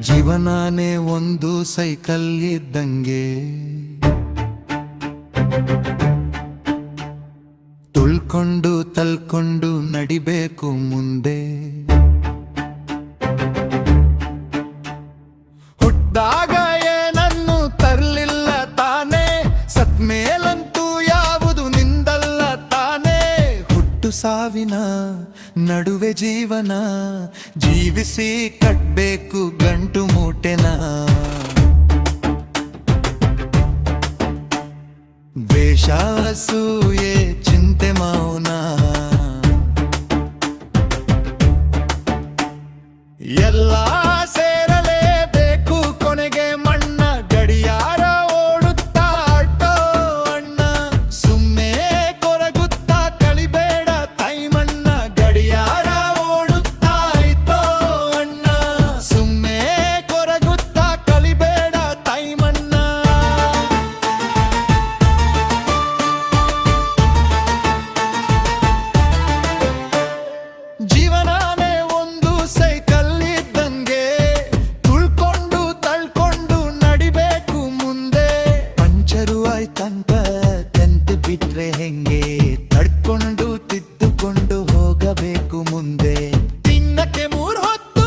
ಜೀವನಾನೇ ಒಂದು ಸೈಕಲ್ ಇದ್ದಂಗೆ. ತುಳ್ಕೊಂಡು ತಲ್ಕೊಂಡು ನಡಿಬೇಕು ಮುಂದೆ. ಹುಟ್ಟಾಗ ಏನನ್ನು ತರಲಿಲ್ಲ ತಾನೇ ಸತ್ಮೇಲಂತೂ ಯಾವುದು ನಿಂದಲ್ಲ ತಾನೇ. ಹುಟ್ಟು ಸಾವಿನ ನಡುವೆ ಜೀವನ ಜೀವಿಸಿ ಕಟ್ಬೇಕು ದ್ವೇಷ ಅಸೂಯೆ ಚಿಂತೆ ಮೌನ. ಎಲ್ಲ ಬಿಟ್ರೆ ಹೆಂಗೆ? ತಡ್ಕೊಂಡು ತಿದ್ದುಕೊಂಡು ಹೋಗಬೇಕು ಮುಂದೆ. ತಿನ್ನಕ್ಕೆ ಮೂರ್ ಹೊತ್ತು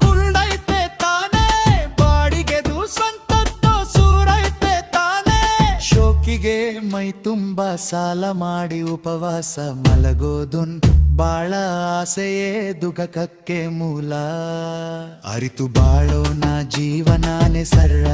ಕುರುಡೈತೆ ತಾನೇ. ಬಾಡಿಗೆದು ಸ್ವಂತದ್ದು ಸೂರೈತೆ ತಾನೇ. ಶೋಕಿಗೆ ಮೈ ತುಂಬ ಸಾಲ ಮಾಡಿ ಉಪವಾಸ ಮಲಗೋದುನ್. ಬಾಳ ಆಸೆಯೇ ದುಃಖಕ್ಕೆ ಮೂಲ. ಅರಿತು ಬಾಳೋಣ ಜೀವನಾನೇ ಸರ್ರ.